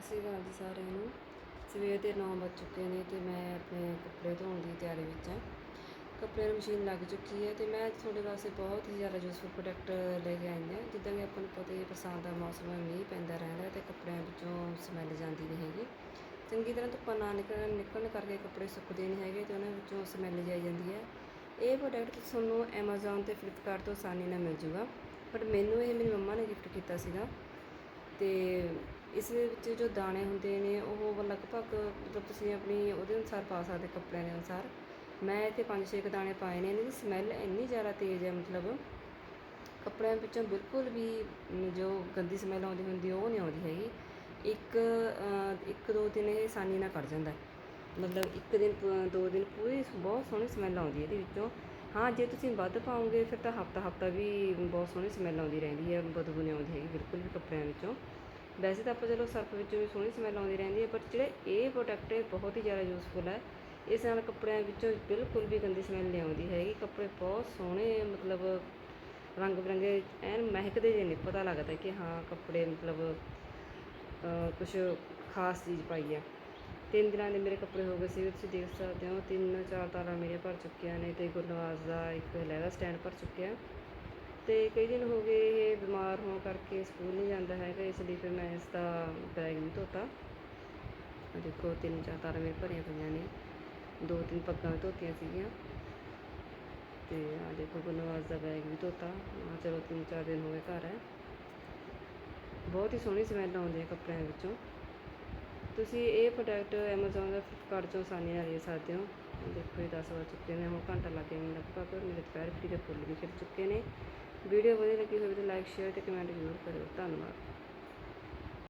ਸਤਿ ਸ਼੍ਰੀ ਅਕਾਲ ਜੀ ਸਾਰਿਆਂ ਨੂੰ ਸਵੇਰ ਦੇ 9 ਵੱਜ ਚੁੱਕੇ ਨੇ ਤੇ ਮੈਂ ਆਪਣੇ ਕੱਪੜੇ ਧੋਣ ਦੀ ਤਿਆਰੀ ਵਿੱਚ ਹਾਂ। ਕੱਪੜੇ ਦੀ ਮਸ਼ੀਨ ਲੱਗ ਚੁੱਕੀ ਹੈ ਤੇ ਮੈਂ ਤੁਹਾਡੇ ਵਾਸਤੇ ਬਹੁਤ ਹੀ ਜ਼ਿਆਦਾ ਯੂਸਫੁਲ ਪ੍ਰੋਡਕਟ ਲੈ ਕੇ ਆਈ ਹਾਂ। ਜਿੱਦਾਂ ਕਿ ਆਪਾਂ ਨੂੰ ਪਤਾ ਹੀ ਬਰਸਾਤ ਦਾ ਮੌਸਮ ਹੈ, ਮੀਂਹ ਪੈਂਦਾ ਰਹਿੰਦਾ ਤੇ ਕੱਪੜਿਆਂ ਵਿੱਚੋਂ ਸਮੈਲ ਜਾਂਦੀ ਨਹੀਂ ਹੈਗੀ। ਚੰਗੀ ਤਰ੍ਹਾਂ ਧੁੱਪਾਂ ਨਾ ਨਿਕਲਣ ਨਿਕਲਣ ਕਰਕੇ ਕੱਪੜੇ ਸੁੱਕਦੇ ਨਹੀਂ ਹੈਗੇ ਤੇ ਉਹਨਾਂ ਵਿੱਚੋਂ ਸਮੈਲ ਜਾਈ ਜਾਂਦੀ ਹੈ। ਇਹ ਪ੍ਰੋਡਕਟ ਤੁਹਾਨੂੰ Amazon ਤੇ Flipkart ਤੋਂ ਆਸਾਨੀ ਨਾਲ ਮਿਲ ਜੂਗਾ। ਬਟ ਮੈਨੂੰ ਇਹ, ਮੇਰੀ ਮੰਮਾ ਨੇ ਗਿਫਟ ਕੀਤਾ ਸੀਗਾ ਤੇ ਇਸ ਦੇ ਵਿੱਚ ਜੋ ਦਾਣੇ ਹੁੰਦੇ ਨੇ, ਉਹ ਲਗਭਗ ਮਤਲਬ ਤੁਸੀਂ ਆਪਣੀ ਉਹਦੇ ਅਨੁਸਾਰ ਪਾ ਸਕਦੇ, ਕੱਪੜਿਆਂ ਦੇ ਅਨੁਸਾਰ। ਮੈਂ ਇੱਥੇ ਪੰਜ ਛੇ ਕੁ ਦਾਣੇ ਪਾਏ ਨੇ ਇਹਨਾਂ ਦੀ ਸਮੈਲ ਇੰਨੀ ਜ਼ਿਆਦਾ ਤੇਜ਼ ਹੈ, ਮਤਲਬ ਕੱਪੜਿਆਂ ਵਿੱਚੋਂ ਬਿਲਕੁਲ ਵੀ ਜੋ ਗੰਦੀ ਸਮੈਲ ਆਉਂਦੀ ਹੁੰਦੀ, ਉਹ ਨਹੀਂ ਆਉਂਦੀ ਹੈਗੀ। ਇੱਕ ਇੱਕ ਦੋ ਦਿਨ ਇਹ ਆਸਾਨੀ ਨਾਲ ਕੱਢ ਜਾਂਦਾ। ਮਤਲਬ ਇੱਕ ਦਿਨ, ਦੋ ਦਿਨ ਪੂਰੀ ਬਹੁਤ ਸੋਹਣੀ ਸਮੈਲ ਆਉਂਦੀ ਇਹਦੇ ਵਿੱਚੋਂ। ਹਾਂ, ਜੇ ਤੁਸੀਂ ਵੱਧ ਪਾਓਗੇ, ਫਿਰ ਤਾਂ ਹਫਤਾ ਹਫਤਾ ਵੀ ਬਹੁਤ ਸੋਹਣੀ ਸਮੈਲ ਆਉਂਦੀ ਰਹਿੰਦੀ ਹੈ, ਬਦਬੂ ਨਹੀਂ ਆਉਂਦੀ ਹੈਗੀ, ਬਿਲਕੁਲ ਵੀ ਕੱਪੜਿਆਂ ਵਿੱਚੋਂ। ਵੈਸੇ ਤਾਂ ਆਪਾਂ ਚਲੋ ਸਰਫ ਵਿੱਚ ਵੀ ਸੋਹਣੀ ਸਮੈਲ ਆਉਂਦੀ ਰਹਿੰਦੀ ਹੈ ਪਰ ਜਿਹੜੇ ਇਹ ਪ੍ਰੋਡਕਟ ਹੈ ਬਹੁਤ ਹੀ ਜ਼ਿਆਦਾ ਯੂਸਫੁਲ ਹੈ। ਇਸ ਨਾਲ ਕੱਪੜਿਆਂ ਵਿੱਚੋਂ ਬਿਲਕੁਲ ਵੀ ਗੰਦੀ ਸਮੈਲ ਨਹੀਂ ਆਉਂਦੀ ਹੈਗੀ। ਕੱਪੜੇ ਬਹੁਤ ਸੋਹਣੇ, ਮਤਲਬ ਰੰਗ ਬਰੰਗੇ ਐਨ ਮਹਿਕਦੇ ਜੇ ਨੇ, ਪਤਾ ਲੱਗਦਾ ਕਿ ਹਾਂ ਕੱਪੜੇ ਮਤਲਬ ਕੁਝ ਖਾਸ ਚੀਜ਼ ਪਾਈ ਆ। ਤਿੰਨ ਦਿਨਾਂ ਦੇ ਮੇਰੇ ਕੱਪੜੇ ਹੋ ਗਏ ਸੀ, ਤੁਸੀਂ ਦੇਖ ਸਕਦੇ ਹੋ, ਤਿੰਨ ਚਾਰ ਤਾਰਾਂ ਮੇਰੇ ਭਰ ਚੁੱਕੀਆਂ ਨੇ ਤੇ ਗੁਰਨਵਾਜ਼ ਦਾ, ਇੱਕ ਲਹਿਰਾ ਸਟੈਂਡ ਭਰ ਚੁੱਕਿਆ। ਤੇ ਕਈ ਦਿਨ ਹੋ ਗਏ ਇਹ ਬਿਮਾਰ ਹੋਣ ਕਰਕੇ ਸਕੂਲ ਨਹੀਂ ਜਾਂਦਾ ਹੈਗਾ, ਇਸ ਲਈ ਫਿਰ ਮੈਂ ਇਸ ਦਾ ਬੈਗ ਨਹੀਂ ਧੋਤਾ। ਦੇਖੋ, ਤਿੰਨ ਚਾਰ ਤਾਰਾਂ ਮੇਰੇ ਭਰੀਆਂ ਪਈਆਂ ਨੇ, ਦੋ ਤਿੰਨ ਪੱਗਾਂ ਧੋਤੀਆਂ ਸੀਗੀਆਂ। ਤੇ ਆ ਦੇਖੋ ਗੁਰਨਵਾਜ਼ ਦਾ ਬੈਗ ਵੀ ਧੋਤਾ। ਆਹ ਚਲੋ, ਤਿੰਨ ਚਾਰ ਦਿਨ ਹੋ ਗਏ ਘਰ ਹੈ ਬਹੁਤ ਹੀ ਸੋਹਣੀ ਸਮੈਲ ਆਉਂਦੀ ਹੈ ਕੱਪੜਿਆਂ ਵਿੱਚੋਂ। ਤੁਸੀਂ ਇਹ ਪ੍ਰੋਡਕਟ Amazon ਦਾ ਫਲਿੱਪਕਾਰਟ ਤੋਂ ਆਸਾਨੀ ਨਾਲ ਲੈ ਸਕਦੇ ਹੋ। ਦੇਖੋ, ਇਹ 10 ਵੱਜ ਚੁੱਕੇ ਨੇ, ਹੁਣ ਘੰਟਾ ਲੱਗ ਗਿਆ, ਮੈਨੂੰ ਲਗਭਗ ਮੇਰੇ ਦੁਪਹਿਰ ਫਰੀ ਦੇ ਫੁੱਲ ਵੀ ਖਿੜ ਚੁੱਕੇ ਨੇ। ਵੀਡੀਓ ਵਧੀਆ ਲੱਗੀ ਹੋਵੇ ਤਾਂ ਲਾਈਕ ਸ਼ੇਅਰ ਤੇ ਕਮੈਂਟ ਜ਼ਰੂਰ ਕਰਿਓ। ਧੰਨਵਾਦ।